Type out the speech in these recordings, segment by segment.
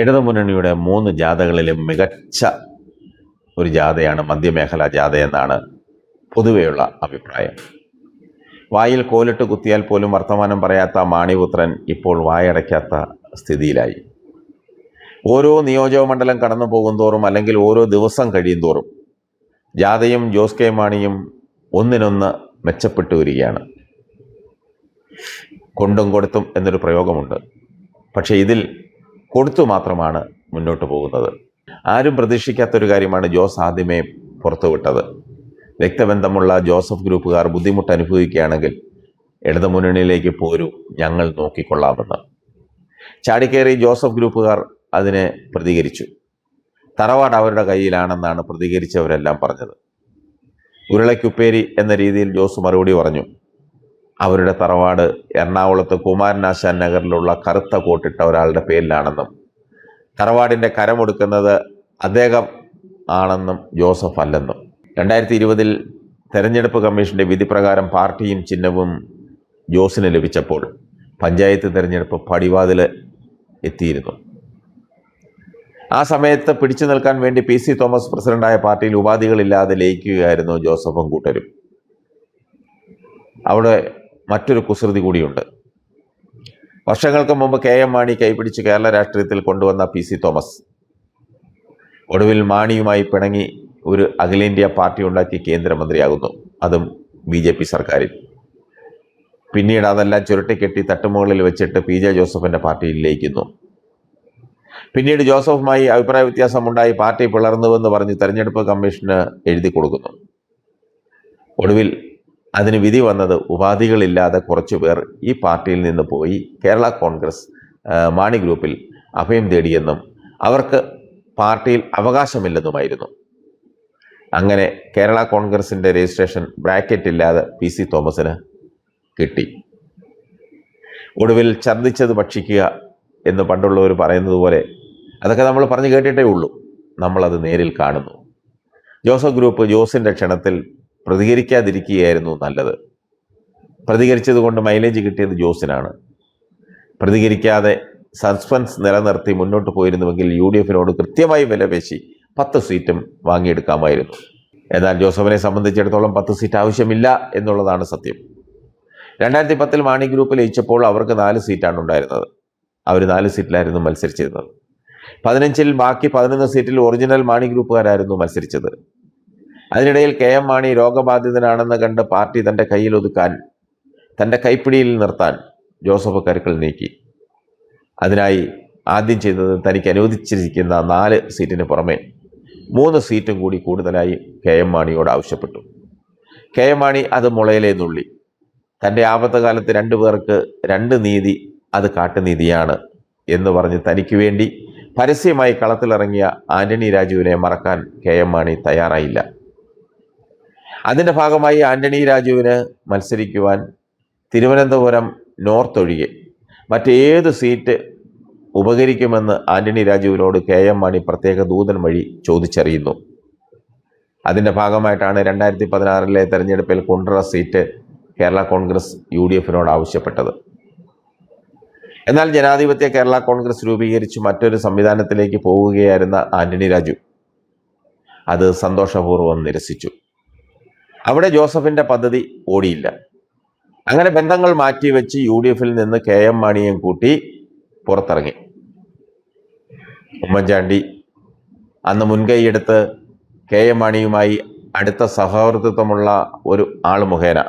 ഇടതുമുന്നണിയുടെ മൂന്ന് ജാഥകളിലും മികച്ച ഒരു ജാഥയാണ് മധ്യമേഖലാ ജാഥ എന്നാണ് പൊതുവെയുള്ള അഭിപ്രായം. വായിൽ കോലിട്ട് കുത്തിയാൽ പോലും വർത്തമാനം പറയാത്ത മാണിപുത്രൻ ഇപ്പോൾ വായടയ്ക്കാത്ത സ്ഥിതിയിലായി. ഓരോ നിയോജക മണ്ഡലം കടന്നു പോകുന്തോറും അല്ലെങ്കിൽ ഓരോ ദിവസം കഴിയുന്തോറും ജാഥയും ജോസ് കെ മാണിയും ഒന്നിനൊന്ന് മെച്ചപ്പെട്ടു വരികയാണ്. കൊണ്ടും കൊടുത്തും എന്നൊരു പ്രയോഗമുണ്ട്. പക്ഷേ ഇതിൽ കൊടുത്തു മാത്രമാണ് മുന്നോട്ട് പോകുന്നത്. ആരും പ്രതീക്ഷിക്കാത്തൊരു കാര്യമാണ് ജോസ് ആദ്യമേ പുറത്തുവിട്ടത് രക്തബന്ധമുള്ള ജോസഫ് ഗ്രൂപ്പുകാർ ബുദ്ധിമുട്ട് അനുഭവിക്കുകയാണെങ്കിൽ ഇടതുമുന്നണിയിലേക്ക് പോരൂ ഞങ്ങൾ നോക്കിക്കൊള്ളാമെന്ന്. ചാടിക്കേറി ജോസഫ് ഗ്രൂപ്പുകാർ അതിനെ പ്രതികരിച്ചു. തറവാട് അവരുടെ കയ്യിലാണെന്നാണ് പ്രതികരിച്ചവരെല്ലാം പറഞ്ഞത്. ഉരുളയ്ക്കുപ്പേരി എന്ന രീതിയിൽ ജോസ് മറുപടി പറഞ്ഞു. അവരുടെ തറവാട് എറണാകുളത്ത് കുമാരനാശാൻ നഗറിലുള്ള കറുത്ത കോട്ടിട്ട ഒരാളുടെ പേരിലാണെന്നും തറവാടിന്റെ കരമൊടുക്കുന്നത് അദ്ദേഹം ആണെന്നും ജോസഫ് അല്ലെന്നും. രണ്ടായിരത്തി ഇരുപതിൽ തെരഞ്ഞെടുപ്പ് കമ്മീഷന്റെ വിധിപ്രകാരം പാർട്ടിയും ചിഹ്നവും ജോസിന് ലഭിച്ചപ്പോൾ പഞ്ചായത്ത് തെരഞ്ഞെടുപ്പ് പടിവാതിൽ എത്തിയിരുന്നു. ആ സമയത്ത് പിടിച്ചു നിൽക്കാൻ വേണ്ടി പി സി തോമസ് പ്രസിഡന്റായ പാർട്ടിയിൽ ഉപാധികളില്ലാതെ ലയിക്കുകയായിരുന്നു ജോസഫും കൂട്ടരും. അവിടെ മറ്റൊരു കുസൃതി കൂടിയുണ്ട്. വർഷങ്ങൾക്ക് മുമ്പ് കെ എം മാണി കൈപിടിച്ച് കേരള രാഷ്ട്രീയത്തിൽ കൊണ്ടുവന്ന പി സി തോമസ്. ഒടുവിൽ മാണിയുമായി പിണങ്ങി ഒരു അഖിലേന്ത്യാ പാർട്ടി ഉണ്ടാക്കി കേന്ദ്രമന്ത്രിയാകുന്നു. അതും ബി ജെ പി സർക്കാരിൽ. പിന്നീട് അതെല്ലാം ചുരുട്ടിക്കെട്ടി തട്ടുമുകളിൽ വെച്ചിട്ട് പി ജെ ജോസഫിന്റെ പാർട്ടിയിൽ ലയിക്കുന്നു. പിന്നീട് ജോസഫുമായി അഭിപ്രായ വ്യത്യാസമുണ്ടായി പാർട്ടി പിളർന്നുവെന്ന് പറഞ്ഞ് തെരഞ്ഞെടുപ്പ് കമ്മീഷന് എഴുതി കൊടുക്കുന്നു. ഒടുവിൽ അതിന് വിധി വന്നത് ഉപാധികളില്ലാതെ കുറച്ചു പേർ ഈ പാർട്ടിയിൽ നിന്ന് പോയി കേരള കോൺഗ്രസ് മാണി ഗ്രൂപ്പിൽ അഭയം തേടിയെന്നും അവർക്ക് പാർട്ടിയിൽ അവകാശമില്ലെന്നുമായിരുന്നു. അങ്ങനെ കേരള കോൺഗ്രസിന്റെ രജിസ്ട്രേഷൻ ബ്രാക്കറ്റ് ഇല്ലാതെ പി സി തോമസിന് കിട്ടി. ഒടുവിൽ ഛർദ്ദിച്ചത് ഭക്ഷിക്കുക എന്ന് പണ്ടുള്ളവർ പറയുന്നത് പോലെ അതൊക്കെ നമ്മൾ പറഞ്ഞു കേട്ടിട്ടേ ഉള്ളൂ. നമ്മളത് നേരിൽ കാണുന്നു. ജോസഫ് ഗ്രൂപ്പ് ജോസിന്റെ ക്ഷണത്തിൽ പ്രതികരിക്കാതിരിക്കുകയായിരുന്നു നല്ലത്. പ്രതികരിച്ചത് കൊണ്ട് മൈലേജ് കിട്ടിയത് ജോസിനാണ്. പ്രതികരിക്കാതെ സസ്പെൻസ് നിലനിർത്തി മുന്നോട്ട് പോയിരുന്നുവെങ്കിൽ യു ഡി എഫിനോട് കൃത്യമായി വിലപേശി പത്ത് സീറ്റും വാങ്ങിയെടുക്കാമായിരുന്നു. എന്നാൽ ജോസഫിനെ സംബന്ധിച്ചിടത്തോളം പത്ത് സീറ്റ് ആവശ്യമില്ല എന്നുള്ളതാണ് സത്യം. രണ്ടായിരത്തി പത്തിൽ മാണി ഗ്രൂപ്പ് ലയിച്ചപ്പോൾ അവർക്ക് നാല് സീറ്റാണ് ഉണ്ടായിരുന്നത്. അവർ നാല് സീറ്റിലായിരുന്നു മത്സരിച്ചിരുന്നത്. പതിനഞ്ചിൽ ബാക്കി പതിനൊന്ന് സീറ്റിൽ ഒറിജിനൽ മാണി ഗ്രൂപ്പുകാരായിരുന്നു മത്സരിച്ചത്. അതിനിടയിൽ കെ എം മാണി രോഗബാധിതനാണെന്ന് കണ്ട് പാർട്ടി തന്റെ കയ്യിൽ ഒതുക്കാൻ തന്റെ കൈപ്പിടിയിൽ നിർത്താൻ ജോസഫ് കരുക്കൾ നീക്കി. അതിനായി ആദ്യം ചെയ്തത് തനിക്ക് അനുവദിച്ചിരിക്കുന്ന നാല് സീറ്റിന് പുറമെ മൂന്ന് സീറ്റും കൂടി കൂടുതലായി കെ എം മാണിയോട് ആവശ്യപ്പെട്ടു. കെ എം മാണി അത് മുളയിലെ നുള്ളി. തന്റെ ആപത്തകാലത്ത് രണ്ടു പേർക്ക് രണ്ട് നീതി അത് കാട്ടുനീതിയാണ് എന്ന് പറഞ്ഞ് തനിക്ക് വേണ്ടി പരസ്യമായി കളത്തിലിറങ്ങിയ ആന്റണി രാജുവിനെ മറക്കാൻ കെ എം മാണി തയ്യാറായില്ല. അതിന്റെ ഭാഗമായി ആന്റണി രാജുവിന് മത്സരിക്കുവാൻ തിരുവനന്തപുരം നോർത്ത് ഒഴികെ മറ്റേത് സീറ്റ് ഉപകരിക്കുമെന്ന് ആന്റണി രാജുവിനോട് കെ എം മാണി പ്രത്യേക ദൂതൻ വഴി ചോദിച്ചറിയുന്നു. അതിന്റെ ഭാഗമായിട്ടാണ് രണ്ടായിരത്തി പതിനാറിലെ തെരഞ്ഞെടുപ്പിൽ Kundara seat Kerala Congress U D എഫിനോട് ആവശ്യപ്പെട്ടത്. എന്നാൽ ജനാധിപത്യ കേരള കോൺഗ്രസ് രൂപീകരിച്ച് മറ്റൊരു സംവിധാനത്തിലേക്ക് പോവുകയായിരുന്ന ആന്റണി രാജു അത് സന്തോഷപൂർവം നിരസിച്ചു. അവിടെ ജോസഫിന്റെ പദ്ധതി ഓടിയില്ല. അങ്ങനെ ബന്ധങ്ങൾ മാറ്റിവെച്ച് യു ഡി എഫിൽ നിന്ന് കെ എം മാണിയും കൂട്ടി പുറത്തിറങ്ങി. ഉമ്മൻചാണ്ടി അന്ന് മുൻകൈയെടുത്ത് കെ എം മാണിയുമായി അടുത്ത സഹവർത്തിത്വമുള്ള ഒരു ആൾ മുഖേന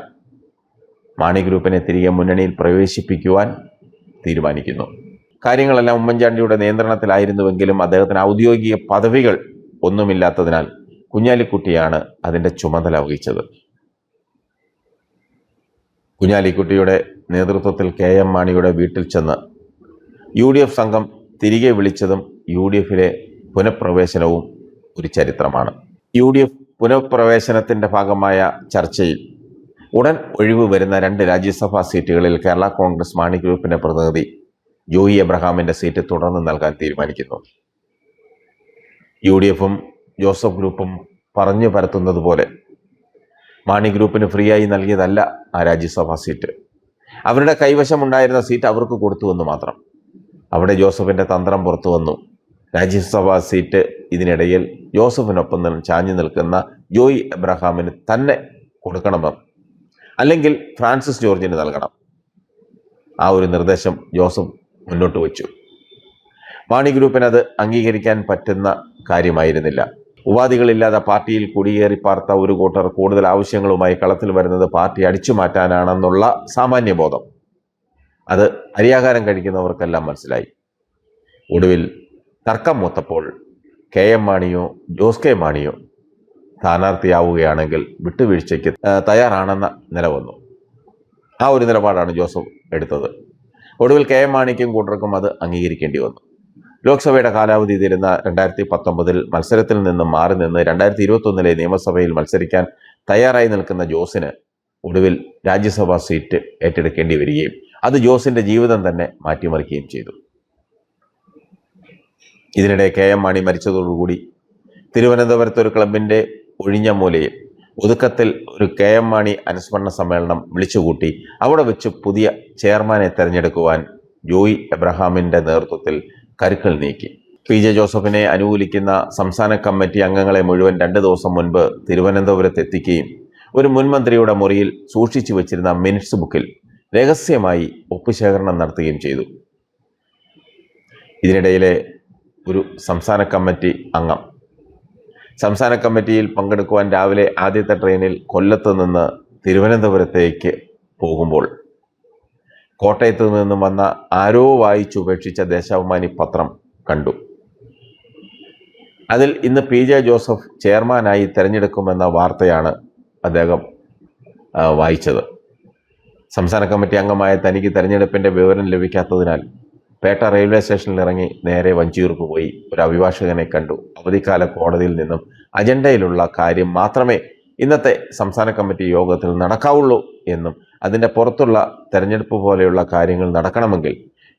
മാണി ഗ്രൂപ്പിനെ തിരികെ മുന്നണിയിൽ പ്രവേശിപ്പിക്കുവാൻ തീരുമാനിക്കുന്നു. കാര്യങ്ങളെല്ലാം ഉമ്മൻചാണ്ടിയുടെ നിയന്ത്രണത്തിലായിരുന്നുവെങ്കിലും അദ്ദേഹത്തിന് ഔദ്യോഗിക പദവികൾ ഒന്നുമില്ലാത്തതിനാൽ കുഞ്ഞാലിക്കുട്ടിയാണ് അതിന്റെ ചുമതല വഹിച്ചത്. കുഞ്ഞാലിക്കുട്ടിയുടെ നേതൃത്വത്തിൽ കെ എം മാണിയുടെ വീട്ടിൽ ചെന്ന് യു ഡി എഫ് സംഘം തിരികെ വിളിച്ചതും യു ഡി എഫിലെ പുനഃപ്രവേശനവും ഒരു ചരിത്രമാണ്. യു ഡി എഫ് പുനഃപ്രവേശനത്തിന്റെ ഭാഗമായ ചർച്ചയിൽ ഉടൻ ഒഴിവ് വരുന്ന രണ്ട് രാജ്യസഭാ സീറ്റുകളിൽ കേരള കോൺഗ്രസ് മാണി ഗ്രൂപ്പിന്റെ പ്രതിനിധി ജോയി എബ്രഹാമിന്റെ സീറ്റ് തുടർന്ന് നൽകാൻ തീരുമാനിക്കുന്നു. യു ഡി എഫും ജോസഫ് ഗ്രൂപ്പും പറഞ്ഞു പരത്തുന്നത് പോലെ. മാണി ഗ്രൂപ്പിന് ഫ്രീ ആയി നൽകിയതല്ല ആ രാജ്യസഭാ സീറ്റ്. അവരുടെ കൈവശമുണ്ടായിരുന്ന സീറ്റ് അവർക്ക് കൊടുത്തുവെന്ന് മാത്രം. അവിടെ ജോസഫിന്റെ തന്ത്രം പുറത്തു വന്നു. രാജ്യസഭാ സീറ്റ് ഇതിനിടയിൽ ജോസഫിനൊപ്പം ചാഞ്ഞു നിൽക്കുന്ന ജോയി എബ്രഹാമിന് തന്നെ കൊടുക്കണമെന്ന് അല്ലെങ്കിൽ ഫ്രാൻസിസ് ജോർജിന് നൽകണം. ആ ഒരു നിർദ്ദേശം ജോസഫ് മുന്നോട്ട് വച്ചു. മാണി ഗ്രൂപ്പിനത് അംഗീകരിക്കാൻ പറ്റുന്ന കാര്യമായിരുന്നില്ല. ഉപാധികളില്ലാതെ പാർട്ടിയിൽ കുടിയേറി പാർത്ത ഒരു കൂട്ടർ കൂടുതൽ ആവശ്യങ്ങളുമായി കളത്തിൽ വരുന്നത് പാർട്ടി അടിച്ചു മാറ്റാനാണെന്നുള്ള സാമാന്യബോധം. അത് അരിയാഹാരം കഴിക്കുന്നവർക്കെല്ലാം മനസ്സിലായി. ഒടുവിൽ തർക്കം മൂത്തപ്പോൾ കെ എം മാണിയോ ജോസ് കെ മാണിയോ സ്ഥാനാർത്ഥിയാവുകയാണെങ്കിൽ വിട്ടുവീഴ്ചയ്ക്ക് തയ്യാറാണെന്ന നില വന്നു. ആ ഒരു നിലപാടാണ് ജോസഫ് എടുത്തത്. ഒടുവിൽ കെ എം മാണിക്കും കൂട്ടർക്കും അത് അംഗീകരിക്കേണ്ടി വന്നു. ലോക്സഭയുടെ കാലാവധി തീരുന്ന രണ്ടായിരത്തി പത്തൊമ്പതിൽ മത്സരത്തിൽ നിന്നും മാറി നിന്ന് രണ്ടായിരത്തി ഇരുപത്തൊന്നിലെ നിയമസഭയിൽ മത്സരിക്കാൻ തയ്യാറായി നിൽക്കുന്ന ജോസിന് ഒടുവിൽ രാജ്യസഭാ സീറ്റ് ഏറ്റെടുക്കേണ്ടി വരികയും അത് ജോസിന്റെ ജീവിതം തന്നെ മാറ്റിമറിക്കുകയും ചെയ്തു. ഇതിനിടെ കെ എം മാണി മരിച്ചതോടുകൂടി തിരുവനന്തപുരത്ത് ഒരു ക്ലബിന്റെ ഒഴിഞ്ഞ മൂലയിൽ ഒതുക്കത്തിൽ ഒരു കെ എം മാണി അനുസ്മരണ സമ്മേളനം വിളിച്ചുകൂട്ടി. അവിടെ വെച്ച് പുതിയ ചെയർമാനെ തെരഞ്ഞെടുക്കുവാൻ ജോയി എബ്രഹാമിന്റെ നേതൃത്വത്തിൽ കരുക്കൾ നീക്കി. പി. ജെ. ജോസഫിനെ അനുകൂലിക്കുന്ന സംസ്ഥാന കമ്മിറ്റി അംഗങ്ങളെ മുഴുവൻ രണ്ട് ദിവസം മുൻപ് തിരുവനന്തപുരത്ത് എത്തിക്കുകയും ഒരു മുൻമന്ത്രിയുടെ മുറിയിൽ സൂക്ഷിച്ചു വച്ചിരുന്ന മിനിറ്റ്സ് ബുക്കിൽ രഹസ്യമായി ഒപ്പുശേഖരണം നടത്തുകയും ചെയ്തു. ഇതിനിടയിലെ ഒരു സംസ്ഥാന കമ്മിറ്റി അംഗം. സംസ്ഥാന കമ്മിറ്റിയിൽ പങ്കെടുക്കുവാൻ രാവിലെ ആദ്യത്തെ ട്രെയിനിൽ കൊല്ലത്ത് നിന്ന് തിരുവനന്തപുരത്തേക്ക് പോകുമ്പോൾ കോട്ടയത്ത് നിന്നും വന്ന ആരോ വായിച്ചു വായിച്ചുപേക്ഷിച്ച ദേശാഭിമാനി പത്രം കണ്ടു. അതിൽ ഇന്ന് പി ജെ ജോസഫ് ചെയർമാനായി തിരഞ്ഞെടുക്കുമെന്ന വാർത്തയാണ് അദ്ദേഹം വായിച്ചത്. സംസ്ഥാന കമ്മിറ്റി അംഗമായ തനിക്ക് തെരഞ്ഞെടുപ്പിന്റെ വിവരം ലഭിക്കാത്തതിനാൽ പേട്ട റെയിൽവേ സ്റ്റേഷനിൽ ഇറങ്ങി നേരെ വഞ്ചിയൂർക്ക് പോയി. ഒരു അഭിഭാഷകനെ കണ്ടു. അവധിക്കാല കോടതിയിൽ നിന്നും അജണ്ടയിലുള്ള കാര്യം മാത്രമേ ഇന്നത്തെ സംസ്ഥാന കമ്മിറ്റി യോഗത്തിൽ നടക്കാവുള്ളൂ. എന്നും അതിന്റെ പുറത്തുള്ള തെരഞ്ഞെടുപ്പ് പോലെയുള്ള കാര്യങ്ങൾ നടക്കണമെങ്കിൽ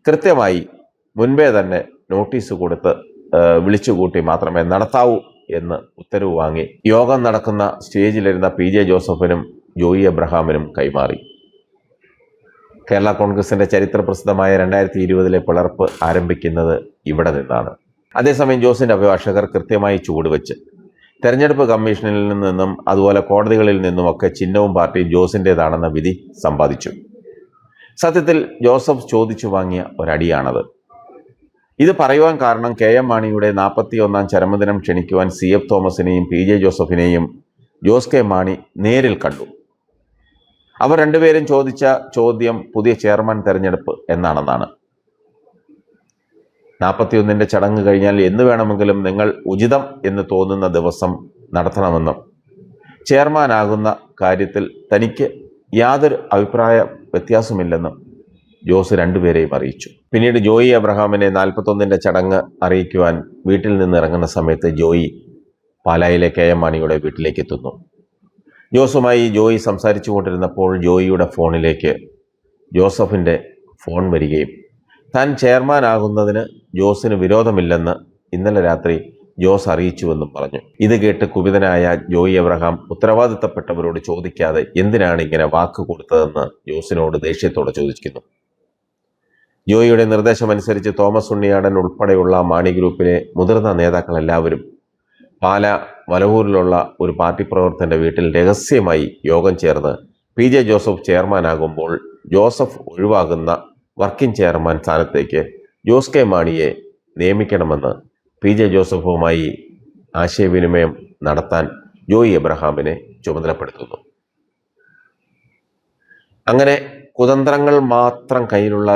കൃത്യമായി മുൻപേ തന്നെ നോട്ടീസ് കൊടുത്ത് വിളിച്ചു വിളിച്ചുകൂട്ടി മാത്രമേ നടത്താവൂ എന്ന് ഉത്തരവ് വാങ്ങി യോഗം നടക്കുന്ന സ്റ്റേജിലിരുന്ന പി ജെ ജോസഫിനും ജോയി എബ്രഹാമിനും കൈമാറി. കേരള കോൺഗ്രസിന്റെ ചരിത്ര പ്രസിദ്ധമായ രണ്ടായിരത്തി ഇരുപതിലെ പിളർപ്പ് ആരംഭിക്കുന്നത് ഇവിടെ നിന്നാണ്. അതേസമയം ജോസിന്റെ അഭിഭാഷകർ കൃത്യമായി ചുവടുവെച്ച് തെരഞ്ഞെടുപ്പ് കമ്മീഷനിൽ നിന്നും അതുപോലെ കോടതികളിൽ നിന്നുമൊക്കെ ചിഹ്നവും പാർട്ടിയും ജോസിന്റെതാണെന്ന വിധി സമ്പാദിച്ചു. സത്യത്തിൽ ജോസഫ് ചോദിച്ചു വാങ്ങിയ ഒരടിയാണത്. ഇത് പറയുവാൻ കാരണം കെ എം മാണിയുടെ നാൽപ്പത്തി ഒന്നാം ചരമദിനം ക്ഷണിക്കുവാൻ സി എഫ് തോമസിനെയും പി ജെ ജോസഫിനെയും ജോസ് കെ മാണി നേരിൽ കണ്ടു. അവർ രണ്ടുപേരും ചോദിച്ച ചോദ്യം പുതിയ ചെയർമാൻ തെരഞ്ഞെടുപ്പ് എന്നാണെന്നാണ്. നാൽപ്പത്തിയൊന്നിന്റെ ചടങ്ങ് കഴിഞ്ഞാൽ എന്ന് വേണമെങ്കിലും നിങ്ങൾ ഉചിതം എന്ന് തോന്നുന്ന ദിവസം നടത്തണമെന്നും ചെയർമാനാകുന്ന കാര്യത്തിൽ തനിക്ക് യാതൊരു അഭിപ്രായ വ്യത്യാസമില്ലെന്നും ജോസ് രണ്ടുപേരെയും അറിയിച്ചു. പിന്നീട് ജോയി അബ്രഹാമിനെ നാൽപ്പത്തൊന്നിന്റെ ചടങ്ങ് അറിയിക്കുവാൻ വീട്ടിൽ നിന്ന് ഇറങ്ങുന്ന സമയത്ത് ജോയി പാലായിലെ കെ എം മാണിയുടെ വീട്ടിലേക്ക് എത്തുന്നു. ജോസുമായി ജോയി സംസാരിച്ചു കൊണ്ടിരുന്നപ്പോൾ ജോയിയുടെ ഫോണിലേക്ക് ജോസഫിന്റെ ഫോൺ വരികയും താൻ ചെയർമാനാകുന്നതിന് ജോസിന് വിരോധമില്ലെന്ന് ഇന്നലെ രാത്രി ജോസ് അറിയിച്ചുവെന്നും പറഞ്ഞു. ഇത് കേട്ട് കുപിതനായ ജോയി എബ്രഹാം ഉത്തരവാദിത്തപ്പെട്ടവരോട് ചോദിക്കാതെ എന്തിനാണ് ഇങ്ങനെ വാക്ക് കൊടുത്തതെന്ന് ജോസിനോട് ദേഷ്യത്തോടെ ചോദിക്കുന്നു. ജോയിയുടെ നിർദ്ദേശമനുസരിച്ച് തോമസ് ഉണ്ണിയാടൻ ഉൾപ്പെടെയുള്ള മാണി ഗ്രൂപ്പിലെ മുതിർന്ന നേതാക്കൾ എല്ലാവരും പാല വലവൂരിലുള്ള ഒരു പാർട്ടി പ്രവർത്തകന്റെ വീട്ടിൽ രഹസ്യമായി യോഗം ചേർന്ന് പി ജെ ജോസഫ് ചെയർമാനാകുമ്പോൾ ജോസഫ് ഒഴിവാകുന്ന വർക്കിംഗ് ചെയർമാൻ സ്ഥാനത്തേക്ക് ജോസ് കെ മാണിയെ നിയമിക്കണമെന്ന് പി ജെ ജോസഫുമായി ആശയവിനിമയം നടത്താൻ ജോയി എബ്രഹാമിനെ ചുമതലപ്പെടുത്തുന്നു. അങ്ങനെ കുതന്ത്രങ്ങൾ മാത്രം കയ്യിലുള്ള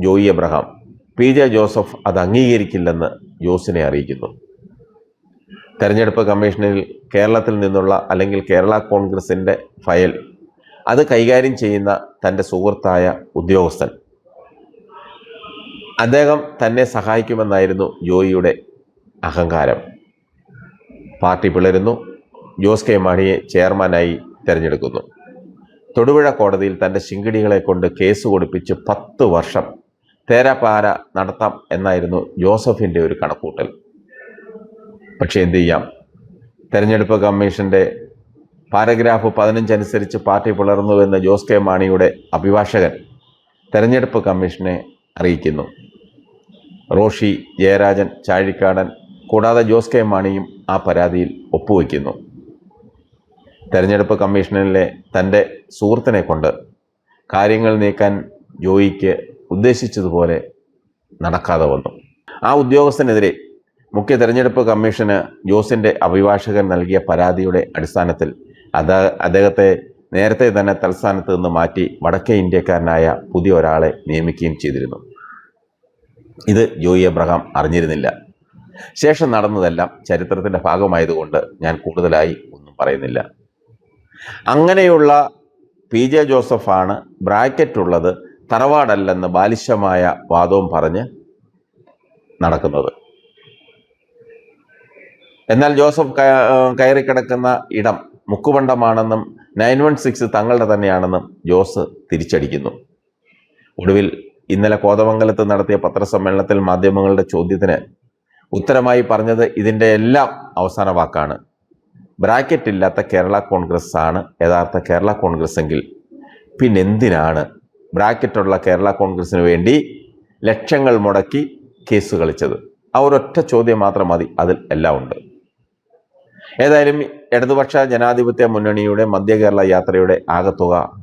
ജോയി എബ്രഹാം പി ജെ ജോസഫ് അത് അംഗീകരിക്കില്ലെന്ന് ജോസിനെ അറിയിക്കുന്നു. തെരഞ്ഞെടുപ്പ് കമ്മീഷനിൽ കേരളത്തിൽ നിന്നുള്ള അല്ലെങ്കിൽ കേരള കോൺഗ്രസിന്റെ ഫയൽ അത് കൈകാര്യം ചെയ്യുന്ന തന്റെ സുഹൃത്തായ ഉദ്യോഗസ്ഥൻ അദ്ദേഹം തന്നെ സഹായിക്കുമെന്നായിരുന്നു ജോയിയുടെ അഹങ്കാരം. പാർട്ടി പിളരുന്നു. ജോസ് കെ മാണിയെ ചെയർമാനായി തിരഞ്ഞെടുക്കുന്നു. തൊടുപുഴ കോടതിയിൽ തന്റെ ശിങ്കിടികളെ കൊണ്ട് കേസ് കൊടുപ്പിച്ച് പത്ത് വർഷം തേരാപ്പാര നടത്താം എന്നായിരുന്നു ജോസഫിന്റെ ഒരു കണക്കൂട്ടൽ. പക്ഷേ എന്തു ചെയ്യാം? തെരഞ്ഞെടുപ്പ് കമ്മീഷന്റെ പാരഗ്രാഫ് പതിനഞ്ച് അനുസരിച്ച് പാർട്ടി പുലർന്നുവെന്ന ജോസ് കെ മാണിയുടെ അഭിഭാഷകൻ തെരഞ്ഞെടുപ്പ് കമ്മീഷനെ അറിയിക്കുന്നു. റോഷി ജയരാജൻ ചാഴിക്കാടൻ കൂടാതെ ജോസ് കെ മാണിയും ആ പരാതിയിൽ ഒപ്പുവെക്കുന്നു തെരഞ്ഞെടുപ്പ് കമ്മീഷനിലെ തന്റെ സുഹൃത്തിനെ കൊണ്ട് കാര്യങ്ങൾ നീക്കാൻ ജോയിക്ക് ഉദ്ദേശിച്ചതുപോലെ നടക്കാതെ വന്നു. ആ ഉദ്യോഗസ്ഥനെതിരെ മുഖ്യ തെരഞ്ഞെടുപ്പ് കമ്മീഷന് ജോസിന്റെ അഭിഭാഷകൻ നൽകിയ പരാതിയുടെ അടിസ്ഥാനത്തിൽ അദ്ദേഹത്തെ നേരത്തെ തന്നെ തൽസ്ഥാനത്ത് നിന്ന് മാറ്റി വടക്കേ ഇന്ത്യക്കാരനായ പുതിയ ഒരാളെ നിയമിക്കുകയും ചെയ്തിരുന്നു. ഇത് ജോയി എബ്രഹാം അറിഞ്ഞിരുന്നില്ല. ശേഷം നടന്നതെല്ലാം ചരിത്രത്തിന്റെ ഭാഗമായതുകൊണ്ട് ഞാൻ കൂടുതലായി ഒന്നും പറയുന്നില്ല. അങ്ങനെയുള്ള പി ജെ ജോസഫാണ് ബ്രാക്കറ്റുള്ളത് തറവാടല്ലെന്ന് ബാലിശമായ വാദവും പറഞ്ഞ് നടക്കുന്നത്. എന്നാൽ ജോസഫ് കയറിക്കിടക്കുന്ന ഇടം മുക്കുപണ്ടമാണെന്നും നയൻ വൺ സിക്സ് തങ്ങളുടെ തന്നെയാണെന്നും ജോസ് തിരിച്ചടിക്കുന്നു. ഒടുവിൽ ഇന്നലെ കോതമംഗലത്ത് നടത്തിയ പത്രസമ്മേളനത്തിൽ മാധ്യമങ്ങളുടെ ചോദ്യത്തിന് ഉത്തരമായി പറഞ്ഞത് ഇതിന്റെ എല്ലാം അവസാന വാക്കാണ്. ബ്രാക്കറ്റ് ഇല്ലാത്ത കേരള കോൺഗ്രസ് ആണ് യഥാർത്ഥ കേരള കോൺഗ്രസ് എങ്കിൽ പിന്നെന്തിനാണ് ബ്രാക്കറ്റുള്ള കേരള കോൺഗ്രസിന് വേണ്ടി ലക്ഷങ്ങൾ മുടക്കി കേസ് കളിച്ചത്? ആ ഒരൊറ്റ ചോദ്യം മാത്രം മതി അതിൽ എല്ലാം ഉണ്ട്. ഏതായാലും ഇടതുപക്ഷ ജനാധിപത്യ മുന്നണിയുടെ മധ്യ കേരള യാത്രയുടെ ആകത്തുക.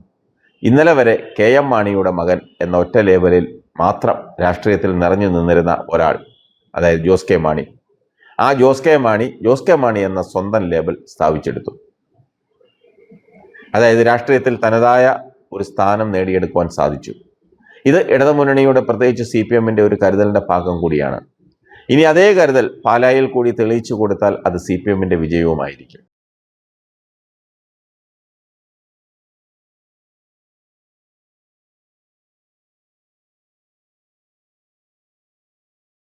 ഇന്നലെ വരെ കെ എം മാണിയുടെ മകൻ എന്ന ഒറ്റ ലേബലിൽ മാത്രം രാഷ്ട്രീയത്തിൽ നിറഞ്ഞു നിന്നിരുന്ന ഒരാൾ അതായത് ജോസ് കെ മാണി. ആ ജോസ് കെ മാണി ജോസ് കെ മാണി എന്ന സ്വന്തം ലേബൽ സ്ഥാപിച്ചെടുത്തു. അതായത് രാഷ്ട്രീയത്തിൽ തനതായ ഒരു സ്ഥാനം നേടിയെടുക്കുവാൻ സാധിച്ചു. ഇത് ഇടതുമുന്നണിയുടെ പ്രത്യേകിച്ച് സി പി എമ്മിന്റെ ഒരു കരുതലിന്റെ ഭാഗം കൂടിയാണ്. ഇനി അതേ കരുതൽ പാലായിൽ കൂടി തെളിയിച്ചു കൊടുത്താൽ അത് സി പി എമ്മിന്റെ വിജയവുമായിരിക്കും.